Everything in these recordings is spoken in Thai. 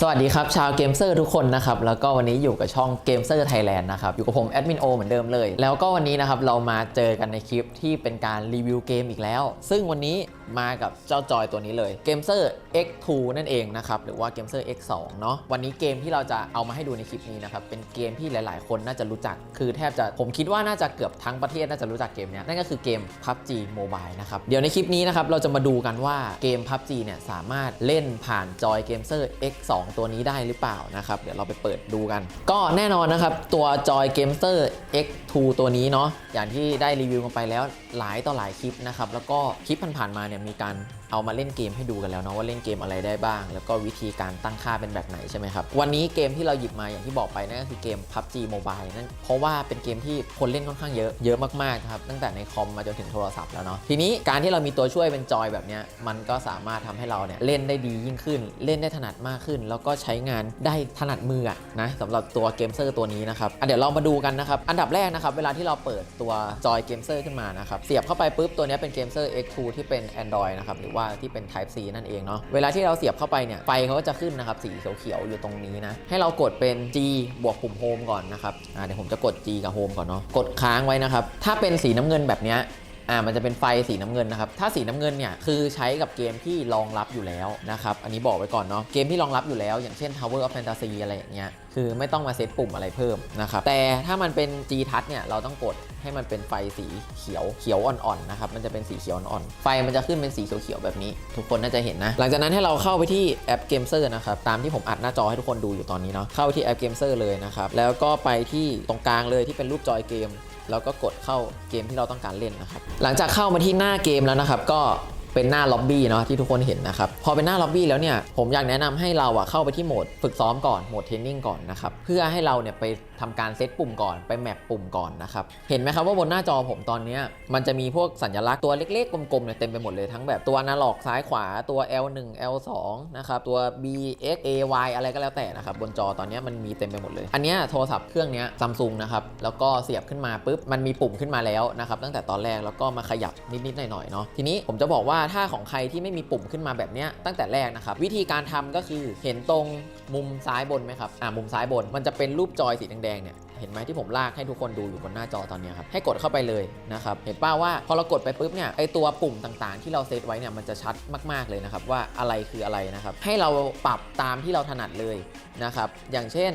สวัสดีครับชาวเกมเซอร์ทุกคนนะครับแล้วก็วันนี้อยู่กับช่องเกมเซอร์ไทยแลนด์นะครับอยู่กับผมแอดมินโอเหมือนเดิมเลย แล้วก็วันนี้นะครับเรามาเจอกันในคลิปที่เป็นการรีวิวเกมอีกแล้ว ซึ่งวันนี้มากับเจ้าจอยตัวนี้เลยเกมเซอร์ X2 นั่นเองนะครับ หรือว่าเกมเซอร์ X2 เนาะวันนี้เกมที่เราจะเอามาให้ดูในคลิปนี้นะครับ เป็นเกมที่หลาย ๆ คนน่าจะรู้จัก คือแทบจะผมคิดว่าน่าจะเกือบทั้งประเทศน่าจะรู้จักเกมเนี้ยนั่นก็คือเกม PUBG Mobile นะครับ เดี๋ยวในคลิปนี้นะครับเราจะมาดูกันว่าเกม PUBG เนี่ยสามารถเล่นผ่านจอยเกมเซอร์ X2 ตัวนี้ได้หรือเปล่านะครับเดี๋ยวเราไปเปิดดูกัน ก็แน่นอนนะครับตัวจอยเกมเซอร์ X2 ตัวนี้เนาะอย่างที่ได้รีวิวกันไปแล้วหลายต่อหลายคลิปนะครับแล้วก็คลิปผ่านๆมาเนี่ยมีการ เอามาเล่นเกมให้ดูกันแล้วเนาะว่าเล่นเกมอะไรได้บ้าง แล้วก็วิธีการตั้งค่าเป็นแบบไหนใช่ไหมครับ วันนี้เกมที่เราหยิบมาอย่างที่บอกไปนั่นก็คือเกม PUBG Mobile นั่นเพราะว่าเป็นเกมที่คนเล่นค่อนข้างเยอะเยอะมากๆครับตั้งแต่ในคอมมาจนถึงโทรศัพท์แล้วเนาะทีนี้การที่เรามีตัวช่วยเป็นจอยแบบเนี้ยมันก็สามารถทำให้เราเนี่ยเล่นได้ดียิ่งขึ้น เล่นได้ถนัดมากขึ้น แล้วก็ใช้งานได้ถนัดมือะนะสำหรับตัวเกมเซอร์ตัวนี้นะครับเดี๋ยวเรามาดูกันนะครับอันดับแรกนะครับเวลาที่เราเปิดตัวจอยเกมเซอร์ขึ้นมานะครับเสียบเข้าไปปุ๊บตัวนี้เป็นเกมเซอร์ X2 ที่เป็น Android นะครับหรือว่าที่เป็น Type C นั่นเองเนาะเวลาที่เราเสียบเข้าไปเนี่ยไฟเขาก็จะขึ้นนะครับสีเขียวๆอยู่ตรงนี้นะให้เรากดเป็น G บวกปุ่ม Home ก่อนนะครับอ่าเดี๋ยวผมจะกด G กับ Home ก่อนเนาะกดค้างไว้นะครับถ้าเป็นสีน้ำเงินแบบเนี้ยอ่ามันจะเป็นไฟสีน้ำเงินนะครับ ถ้าสีน้ำเงินเนี่ยคือใช้กับเกมที่รองรับอยู่แล้วนะครับ อันนี้บอกไว้ก่อนเนาะ เกมที่รองรับอยู่แล้ว อย่างเช่น Tower of Fantasy อะไรอย่างเงี้ย คือไม่ต้องมาเซตปุ่มอะไรเพิ่มนะครับแต่ถ้ามันเป็น G Touch เนี่ยเราต้องกดให้มันเป็นไฟสีเขียวเขียวอ่อนๆนะครับมันจะเป็นสีเขียวอ่อนๆไฟมันจะขึ้นเป็นสีเขียวๆแบบนี้ ทุกคนน่าจะเห็นนะ หลังจากนั้นให้เราเข้าไปที่แอป Gameser นะครับตามที่ผมอัดหน้าจอให้ทุกคนดูอยู่ตอนนี้เนาะเข้าที่แอป Gameser เลยนะครับแล้วก็ไปที่ตรงกลางเลยที่เป็นรูปจอยเกมแล้วก็กดเข้าเกมที่เราต้องการเล่นนะครับ หลังจากเข้ามาที่หน้าเกมแล้วนะครับ ก็ เป็นหน้าล็อบบี้เนาะที่ทุกคนเห็นนะครับ พอเป็นหน้าล็อบบี้แล้วเนี่ยผมอยากแนะนำให้เราอะเข้าไปที่โหมดฝึกซ้อมก่อนโหมดเทรนนิ่งก่อนนะครับเพื่อให้เราเนี่ยไปทำการเซตปุ่มก่อนไปแมปปุ่มก่อนนะครับเห็นไหมครับว่าบนหน้าจอผมตอนนี้มันจะมีพวกสัญลักษณ์ตัวเล็กๆกลมๆเนี่ยเต็มไปหมดเลยทั้งแบบตัวนาล็อกซ้ายขวาตัว L1 L2 นะครับตัว B X A Y อะไรก็แล้วแต่นะครับบนจอตอนนี้มันมีเต็มไปหมดเลย อันเนี้ยโทรศัพท์เครื่องเนี้ยซัมซุงนะครับแล้วก็เสียบขึ้นมาปุ๊บมันมีปุ่มขึ้นมาแล้วนะครับตั้งแต่ตอนแรกแล้วก็มาขยับนิดๆหน่อยๆเนาะทีนี้ผมจะบอกว่าถ้าของใครที่ไม่มีปุ่มขึ้นมาแบบนี้ตั้งแต่แรกนะครับ วิธีการทำก็คือเห็นตรงมุมซ้ายบนไหมครับอ่ามุมซ้ายบนมันจะเป็นรูปจอยสีแดงๆเนี่ย เห็นไหมที่ผมลากให้ทุกคนดูอยู่บนหน้าจอตอนนี้ครับให้กดเข้าไปเลยนะครับเห็นป้าว่าพอเรากดไปปุ๊บเนี่ยไอตัวปุ่มต่างๆ ที่เราเซตไว้เนี่ยมันจะชัดมากๆเลยนะครับว่าอะไรคืออะไรนะครับให้เราปรับตามที่เราถนัดเลยนะครับอย่างเช่น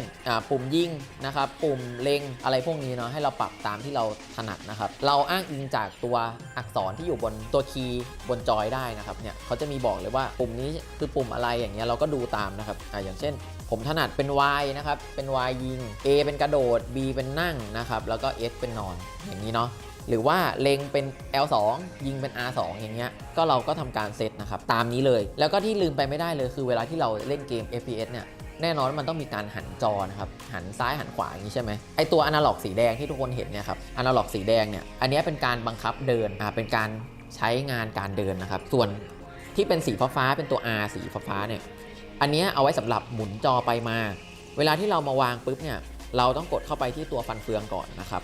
ปุ่มยิงนะครับปุ่มเล็งอะไรพวกนี้เนาะให้เราปรับตามที่เราถนัดนะครับเราอ้างอิงจากตัวอักษรที่อยู่บนตัวคีย์บนจอยได้นะครับเนี่ยเขาจะมีบอกเลยว่าปุ่มนี้คือปุ่มอะไรอย่างเงี้ยเราก็ดูตามนะครับออย่างเช่น ผมถนัดเป็น Y นะครับ เป็น Y ยิง A เป็นกระโดด B เป็นนั่งนะครับ แล้วก็ S เป็นนอน อย่างนี้เนาะ หรือว่าเล็งเป็น L2 ยิงเป็น R2 อย่างเงี้ย ก็เราก็ทำการเซตนะครับ ตามนี้เลย แล้วก็ที่ลืมไปไม่ได้เลยคือเวลาที่เราเล่นเกม FPS เนี่ยแน่นอนมันต้องมีการหันจอนะครับ หันซ้ายหันขวาอย่างนี้ใช่ไหมไอตัวอนาล็อกสีแดงที่ทุกคนเห็นเนี่ยครับอนาล็อกสีแดงเนี่ยอันนี้เป็นการบังคับเดินอ่าเป็นการใช้งานการเดินนะครับ ส่วนที่เป็นสีฟ้าๆเป็นตัว R สีฟ้าๆเนี่ย อันนี้เอาไว้สำหรับหมุนจอไปมา เวลาที่เรามาวางปุ๊บเนี่ย เราต้องกดเข้าไปที่ตัวฟันเฟืองก่อนนะครับ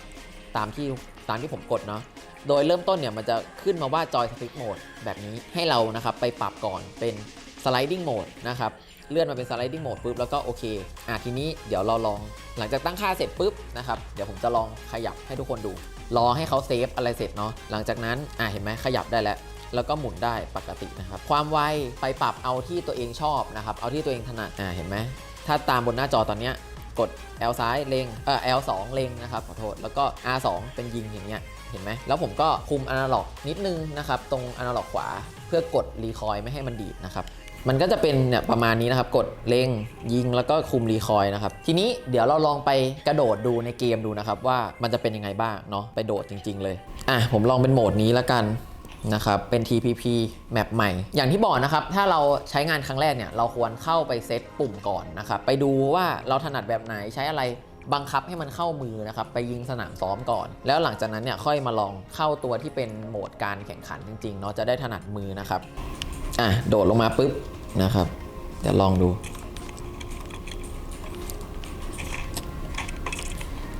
ตามที่ตามที่ผมกดเนาะ โดยเริ่มต้นเนี่ยมันจะขึ้นมาว่าจอยสติ๊กโหมดแบบนี้ให้เรานะครับไปปรับก่อนเป็น sliding mode นะครับ เลื่อนมาเป็น sliding mode ปุ๊บแล้วก็โอเค อะทีนี้เดี๋ยวเราลอง หลังจากตั้งค่าเสร็จปุ๊บนะครับ เดี๋ยวผมจะลองขยับให้ทุกคนดู รอให้เขาเซฟอะไรเสร็จเนาะ หลังจากนั้น อะเห็นไหมขยับได้แล้ว แล้วก็หมุนได้ปกตินะครับ ความไวไปปรับเอาที่ตัวเองชอบนะครับ เอาที่ตัวเองถนัดอ่าเห็นไหม ถ้าตามบนหน้าจอตอนเนี้ยกด L ซ้ายเล็งเอ่อ L 2เล็งนะครับขอโทษ แล้วก็ R 2เป็นยิงอย่างเงี้ยเห็นไหม แล้วผมก็คุมอนาล็อกนิดนึงนะครับ ตรงอนาล็อกขวาเพื่อกดรีคอยไม่ให้มันดีดนะครับ มันก็จะเป็นเนี่ยประมาณนี้นะครับ กดเล็งยิงแล้วก็คุมรีคอยนะครับ ทีนี้เดี๋ยวเราลองไปกระโดดดูในเกมดูนะครับ ว่ามันจะเป็นยังไงบ้างเนาะไปโดดจริง ๆ เลย อะผมลองเป็นโหมดนี้แล้วกัน นะครับเป็น TPP แมปใหม่ อย่างที่บอกนะครับ ถ้าเราใช้งานครั้งแรกเนี่ย เราควรเข้าไปเซตปุ่มก่อนนะครับ ไปดูว่าเราถนัดแบบไหนใช้อะไรบังคับให้มันเข้ามือนะครับ ไปยิงสนามซ้อมก่อน แล้วหลังจากนั้นเนี่ยค่อยมาลองเข้าตัวที่เป็นโหมดการแข่งขันจริงๆเนาะจะได้ถนัดมือนะครับอะโดดลงมาปุ๊บนะครับเดี๋ยวลองดู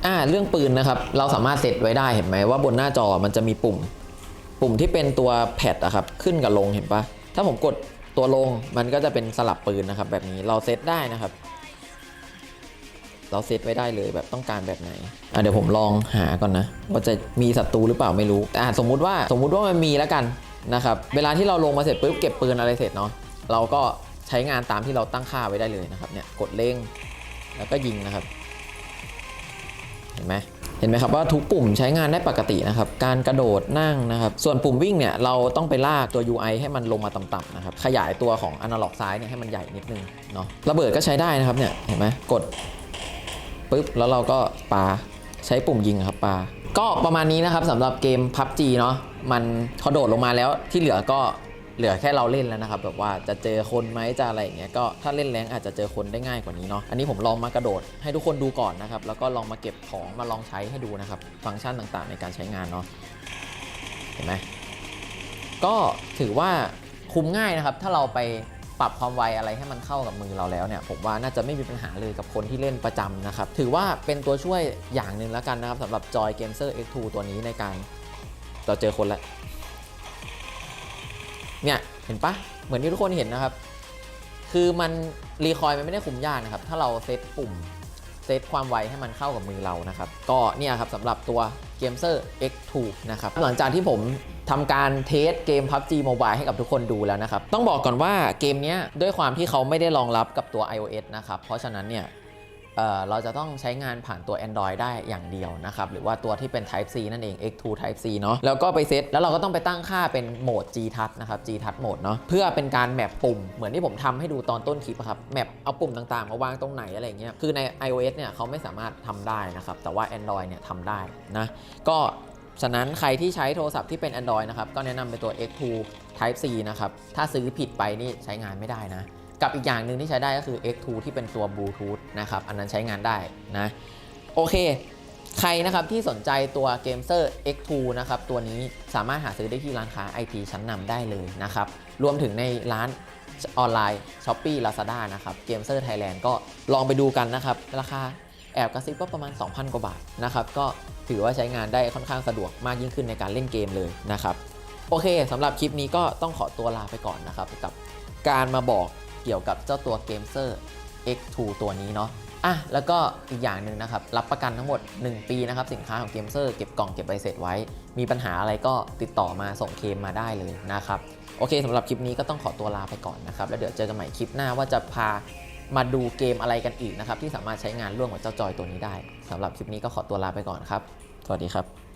อ่าเรื่องปืนนะครับ เราสามารถเซตไว้ได้เห็นไหมว่าบนหน้าจอมันจะมีปุ่ม ปุ่มที่เป็นตัวแพดอะครับขึ้นกับลงเห็นปะถ้าผมกดตัวลงมันก็จะเป็นสลับปืนนะครับ แบบนี้เราเซตได้นะครับ เราเซตไว้ได้เลยแบบต้องการแบบไหนอะเดี๋ยวผมลองหาก่อนนะ ว่าจะมีศัตรูหรือเปล่าไม่รู้อะสมมุติว่าสมมุติว่ามันมีแล้วกันนะครับเวลาที่เราลงมาเสร็จปุ๊บเก็บปืนอะไรเสร็จเนาะเราก็ใช้งานตามที่เราตั้งค่าไว้ได้เลยนะครับเนี่ยกดเล็งแล้วก็ยิงนะครับ เห็นไหม เห็นไหมครับว่าทุกปุ่มใช้งานได้ปกตินะครับ การกระโดดนั่งนะครับ ส่วนปุ่มวิ่งเนี่ยเราต้องไปลากตัว UI ให้มันลงมาต่ำๆนะครับ ขยายตัวของอนาล็อกซ้ายเนี่ยให้มันใหญ่นิดนึงเนาะ ระเบิดก็ใช้ได้นะครับเนี่ย เห็นไหมกดปุ๊บแล้วเราก็ปาใช้ปุ่มยิงครับปา ก็ประมาณนี้นะครับสำหรับเกม PUBG เนาะ มันเขาโดดลงมาแล้วที่เหลือก็ เหลือแค่เราเล่นแล้วนะครับแบบว่าจะเจอคนไหมจะอะไรอย่างเงี้ยก็ถ้าเล่นแรงอาจจะเจอคนได้ง่ายกว่านี้เนาะอันนี้ผมลองมากระโดดให้ทุกคนดูก่อนนะครับแล้วก็ลองมาเก็บของมาลองใช้ให้ดูนะครับฟังก์ชันต่างๆ ในการใช้งานเนาะเห็นไหมก็ถือว่าคุมง่ายนะครับ ถ้าเราไปปรับความไวอะไรให้มันเข้ากับมือเราแล้วเนี่ยผมว่าน่าจะไม่มีปัญหาเลยกับคนที่เล่นประจำนะครับ ถือว่าเป็นตัวช่วยอย่างหนึ่งแล้วกันนะครับสำหรับ Joy Gamer X2 ตัวนี้ในการเราเจอคนแล้ว เนี่ยเห็นปะเหมือนที่ทุกคนเห็นนะครับ คือมันรีคอยล์มันไม่ได้คุมยากนะครับ ถ้าเราเซตปุ่มเซตความไวให้มันเข้ากับมือเรานะครับ ก็เนี่ยครับสำหรับตัว g a m e r X2 นะครับ หลังจากที่ผมทำการเทสเกม PUBG Mobile ให้กับทุกคนดูแล้วนะครับ ต้องบอกก่อนว่าเกมเนี้ยด้วยความที่เขาไม่ได้รองรับกับตัว iOS นะครับ เพราะฉะนั้นเนี่ย เราจะต้องใช้งานผ่านตัว Android ได้อย่างเดียวนะครับ หรือว่าตัวที่เป็น Type C นั่นเอง X2 Type C เนาะแล้วก็ไปเซตแล้วเราก็ต้องไปตั้งค่าเป็นโหมด G Touch นะครับ G Touch โหมดเนาะเพื่อเป็นการแมปปุ่ม เหมือนที่ผมทำให้ดูตอนต้นคลิปครับแมปเอาปุ่มต่างๆมาวางตรงไหนอะไรเงี้ยคือใน iOS เนี่ยเขาไม่สามารถทำได้นะครับ แต่ว่า Android เนี่ยทำได้นะก็ฉะนั้นใครที่ใช้โทรศัพท์ที่เป็น Android นะครับก็แนะนำเป็นตัว X2 Type C นะครับถ้าซื้อผิดไปนี่ใช้งานไม่ได้นะ กับอีกอย่างหนึ่งที่ใช้ได้ก็คือ X2 ที่เป็นตัวบลูทูธนะครับ อันนั้นใช้งานได้นะ โอเค ใครนะครับที่สนใจตัว g a m e r X2 นะครับ ตัวนี้สามารถหาซื้อได้ที่ร้านค้า IT ชั้นนำได้เลยนะครับ รวมถึงในร้านออนไลน์ Shopee Lazada นะครับ g a m e r Thailand ก็ลองไปดูกันนะครับ ราคาแอบกระซิบก็ประมาณ 2,000 กว่าบาทนะครับ ก็ถือว่าใช้งานได้ค่อนข้างสะดวกมากยิ่งขึ้นในการเล่นเกมเลยนะครับ โอเคสำหรับคลิปนี้ก็ต้องขอตัวลาไปก่อนนะครับ กับการมาบอก เกี่ยวกับเจ้าตัว g a m e r X2 ตัวนี้เนาะอะแล้วก็อีกอย่างหนึ่งนะครับ รับประกันทั้งหมด 1 ปีนะครับ สินค้าของ g a m e r เก็บกล่องเก็บใบเสร็จไว้ มีปัญหาอะไรก็ติดต่อมาส่งเคลมมาได้เลยนะครับ โอเคสำหรับคลิปนี้ก็ต้องขอตัวลาไปก่อนนะครับ แล้วเดี๋ยวเจอกันใหม่คลิปหน้าว่าจะพามาดูเกมอะไรกันอีกนะครับ ที่สามารถใช้งานร่วมกับเจ้าจอยตัวนี้ได้สำหรับคลิปนี้ก็ขอตัวลาไปก่อนครับ สวัสดีครับ